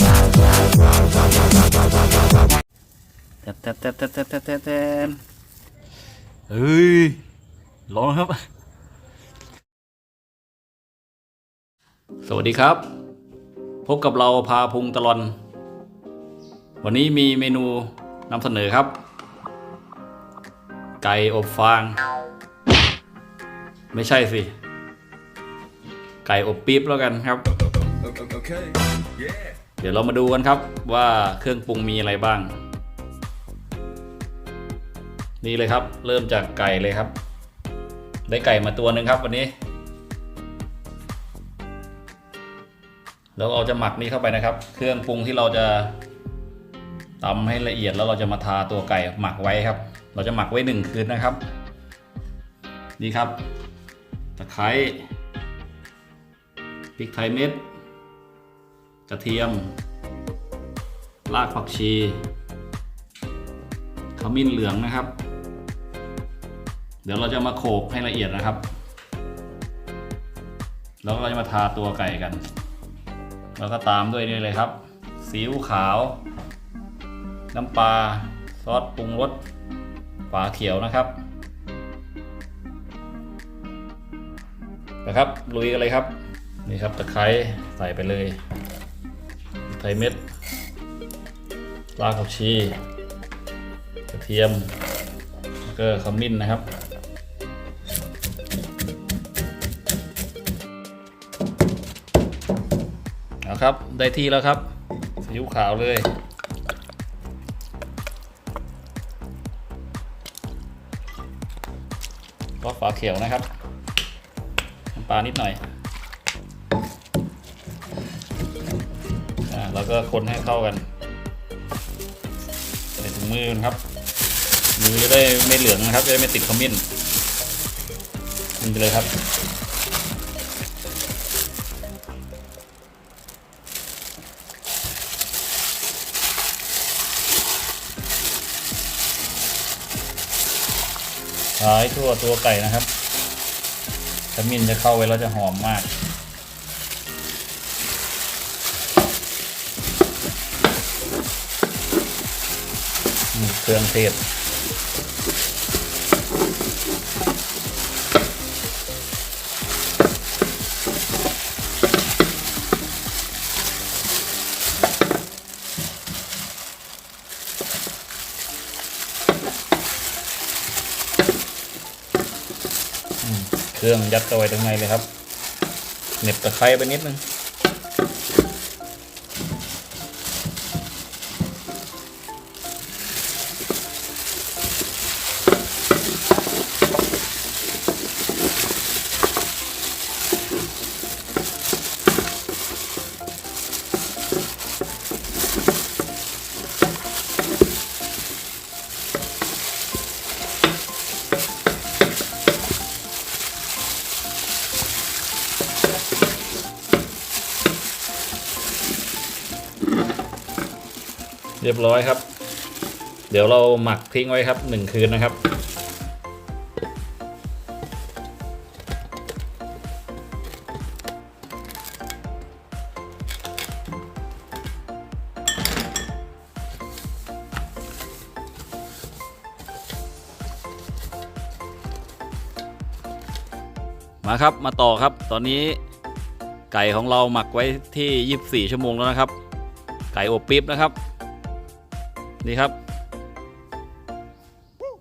แตะแตะแตะแตะแตะแตะแตะแตะเฮ้ยร้อนครับ สวัสดีครับ พบกับเราพาพุงตลอน วันนี้มีเมนูนำเสนอครับ ไก่อบฟาง ไม่ใช่สิ ไก่อบปี๊บแล้วกันครับ Okay. Yeah. เดี๋ยวเรามาดูกันครับว่าเครื่องปรุงมีอะไรบ้าง นี่เลยครับ เริ่มจากไก่เลยครับ ได้ไก่มาตัวหนึ่งครับวันนี้แล้วเราจะหมักนี้เข้าไปนะครับ เครื่องปรุงที่เราจะตำให้ละเอียดแล้วเราจะมาทาตัวไก่หมักไว้ครับ เราจะหมักไว้หนึ่งคืนนะครับ นี่ครับตะไคร้พริกไทยเม็ด กระเทียม รากผักชีขมิ้นเหลืองนะครับ เดี๋ยวเราจะมาโขลกให้ละเอียดนะครับ แล้วเราจะมาทาตัวไก่กัน แล้วก็ตามด้วยนี่เลยครับซีอิ๊วขาว น้ำปลาซอสปรุงรสฝาเขียวนะครับนะครับลุยกันเลยครับ นี่ครับตะไคร้ใส่ไปเลย ไทยเม็ดรากผักชีกระเทียมแล้วก็ขมิ้นนะครับเอาครับ ได้ที่แล้วครับซีอิ๊วขาวเลยก็ฝาเขียวนะครับน้ำปลานิดหน่อย แล้วก็คนให้เข้ากันใส่ถุงมือนะครับ มือจะได้ไม่เหลืองนะครับจะได้ไม่ติดขมิ้นนี่ไปเลยครับทาให้ทั่วตัวไก่นะครับขมิ้นจะเข้าไว้แล้วจะหอมมาก เครื่องเทศเครื่องยัดเข้าไว้ตรงในเลยครับเหน็บตะไคร้ไปนิดนึง รียบร้อยครับ เดี๋ยวเราหมักทิ้งไว้ครับหนึ่งคืนนะครับ มาครับมาต่อครับตอนนี้ไก่ของเราหมักไว้ที่ 24 ชั่วโมงแล้วนะครับ ไก่อบปิ๊บนะครับ นี่ครับ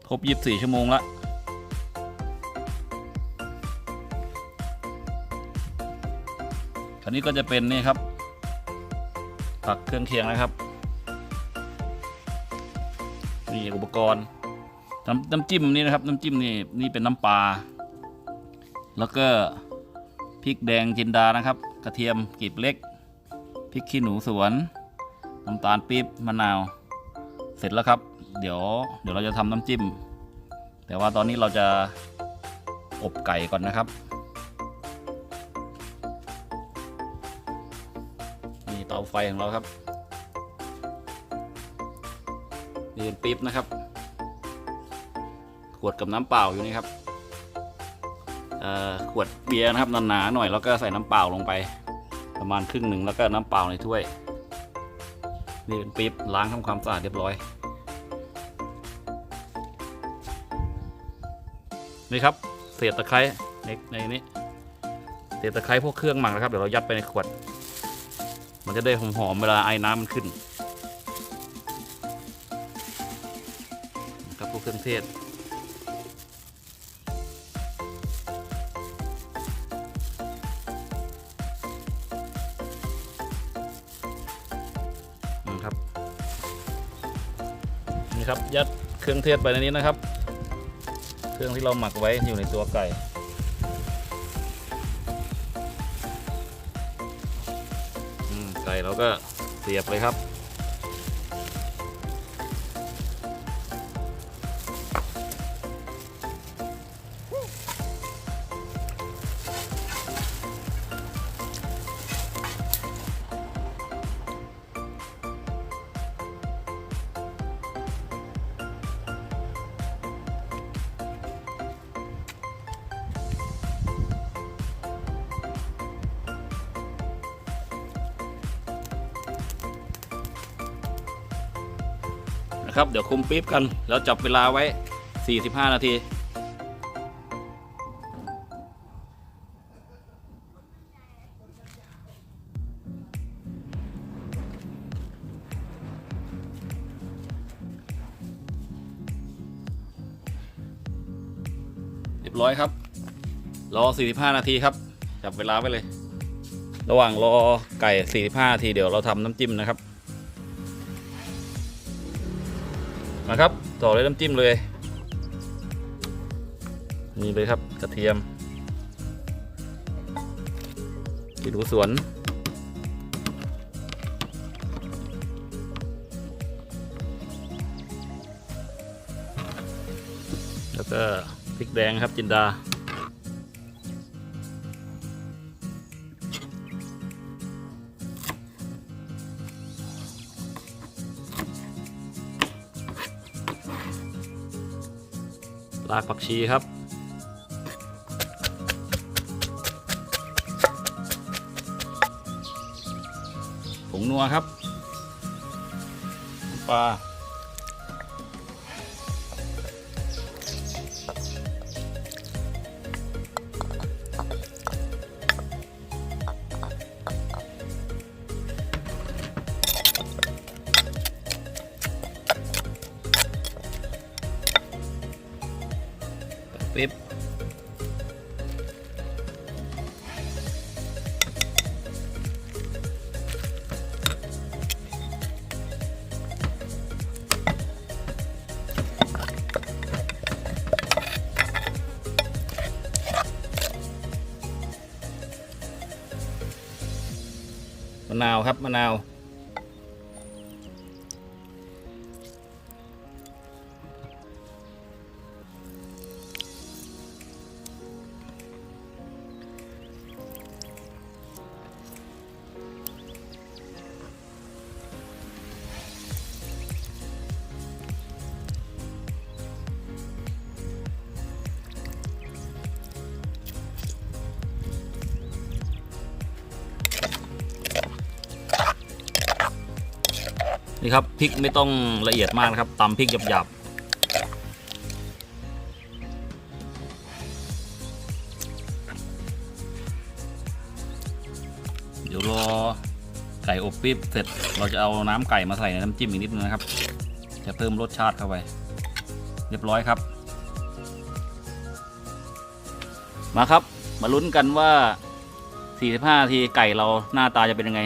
ครบ 24 ชั่วโมงละคราวนี้ก็จะเป็นนี่ครับ ผักเครื่องเคียงนะครับ นี่อุปกรณ์ น้ำน้ำจิ้มนี่นะครับ น้ำจิ้มนี่นี่เป็นน้ำปลา แล้วก็พริกแดงจินดานะครับ กระเทียมกลีบเล็กพริกขี้หนูสวน น้ำตาลปี๊บมะนาว เสร็จแล้วครับ เดี๋ยวเดี๋ยวเราจะทำน้ำจิ้ม แต่ว่าตอนนี้เราจะอบไก่ก่อนนะครับ นี่เตาไฟของเราครับ นี่เป็นปี๊บนะครับ ขวดกับน้ำเปล่าอยู่นี่ครับอ่อขวดเบียร์นะครับหนาๆหน่อยแล้วก็ใส่น้ำเปล่าลงไป ประมาณครึ่งหนึ่งแล้วก็น้ำเปล่าในถ้วย นี่เป็นปี๊บล้างทำความสะอาดเรียบร้อย นี่ครับเศษตะไคร้ในในนี้เศษตะไคร้พวกเครื่องหมักนะครับเดี๋ยวเรายัดไปในขวด มันจะได้หอมๆเวลาไอ้น้ำมันขึ้น ครับพวกเครื่องเทศ รื่องเทศไปในนี้นะครับ เครื่องที่เราหมักไว้อยู่ในตัวไก่ไก่เราก็เสียบเลยครับ ครับ เดี๋ยวคุมปี๊บกัน แล้วจับเวลาไว้ 45 นาที เรียบร้อยครับ รอ 45 นาทีครับ จับเวลาไว้เลย ระหว่างรอไก่ 45 นาที เดี๋ยวเราทำน้ำจิ้มนะครับ นะครับต่อเลยน้ำจิ้มเลย นี่เลยครับกระเทียมกีดูสวน แล้วก็พริกแดงครับจินดา รากผักชีครับ ผงนัวครับปลา นาวครับมะนาว นี่ครับพริกไม่ต้องละเอียดมากนะครับตำพริกหยาบๆเดี๋ยวรอไก่อบปิ๊บเสร็จเราจะเอาน้ำไก่มาใส่ในน้ำจิ้มอีกนิดนึงนะครับ จะเพิ่มรสชาติเข้าไป เรียบร้อยครับ มาครับมาลุ้นกันว่า 45นาทีไก่เราหน้าตาจะเป็นยังไง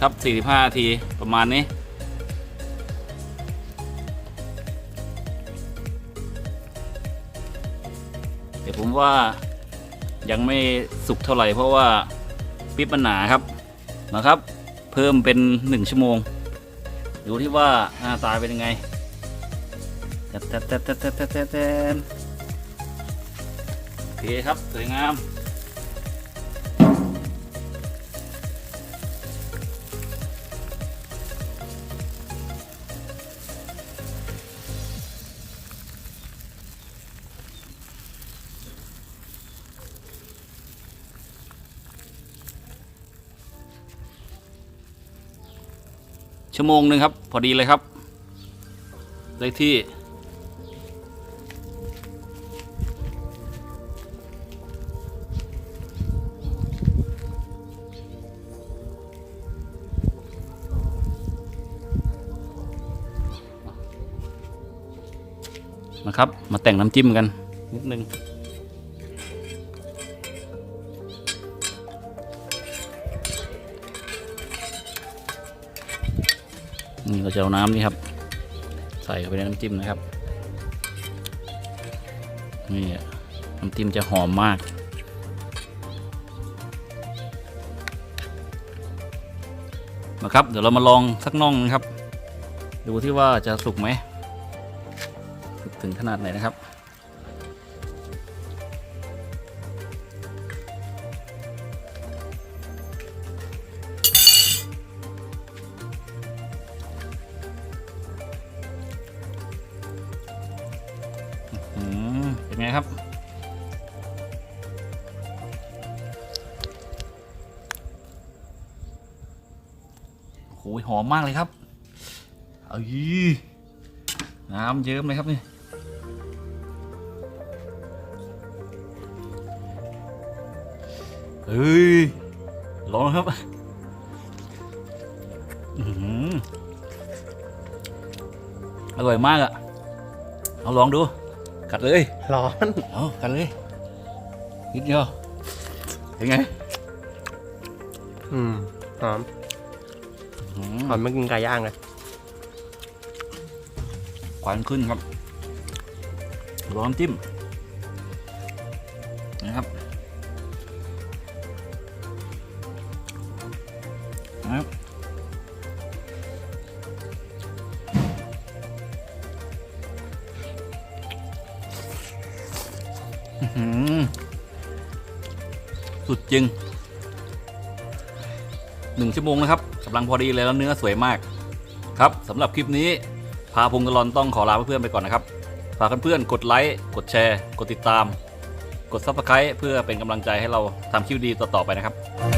ครับ 45นาทีประมาณนี้เดี๋ยวผมว่ายังไม่สุกเท่าไหร่ เพราะว่าปิ๊บมันหนาครับนะครับ เพิ่มเป็น 1 ชั่วโมง ดูที่ว่าหน้าตาเป็นยังไงโอเคครับ สวยงาม ชั่วโมงหนึ่งครับ พอดีเลยครับได้ที่นะครับ มาแต่งน้ำจิ้มกันนิดนึง นี่เราจะเอาน้ำนี่ครับ ใส่เข้าไปในน้ำจิ้มนะครับ นี่น้ำจิ้มจะหอมมาก นะครับ เดี๋ยวเรามาลองสักน่องนะครับ ดูที่ว่าจะสุกไหม ถึงขนาดไหนนะครับ ครับ โอ้ยหอมมากเลยครับเอ้ยน้ำเยิ้มเลยครับนี่เฮ้ยลองครับอื้อหืออร่อยมากอะเอาลองดู กัดเลยร้อนเอากัดเลยนิดเดียวเป็นไงอืมหอมอื้อหหืออมไม่กินไก่ย่างเลยควันขึ้นครับร้อนำจิ้มนะครับนะครับ จึง1ชั่วโมงนะครับกำลังพอดีเลยแล้วเนื้อสวยมาก ครับสำหรับคลิปนี้ พาพงกลอนต้องขอลาเพื่อนๆไปก่อนนะครับฝากเพื่อนๆกดไลค์กดแชร์ กดติดตาม กดซับสไครต์เพื่อเป็นกำลังใจให้เราทำคลิปดีต่อๆไปนะครับ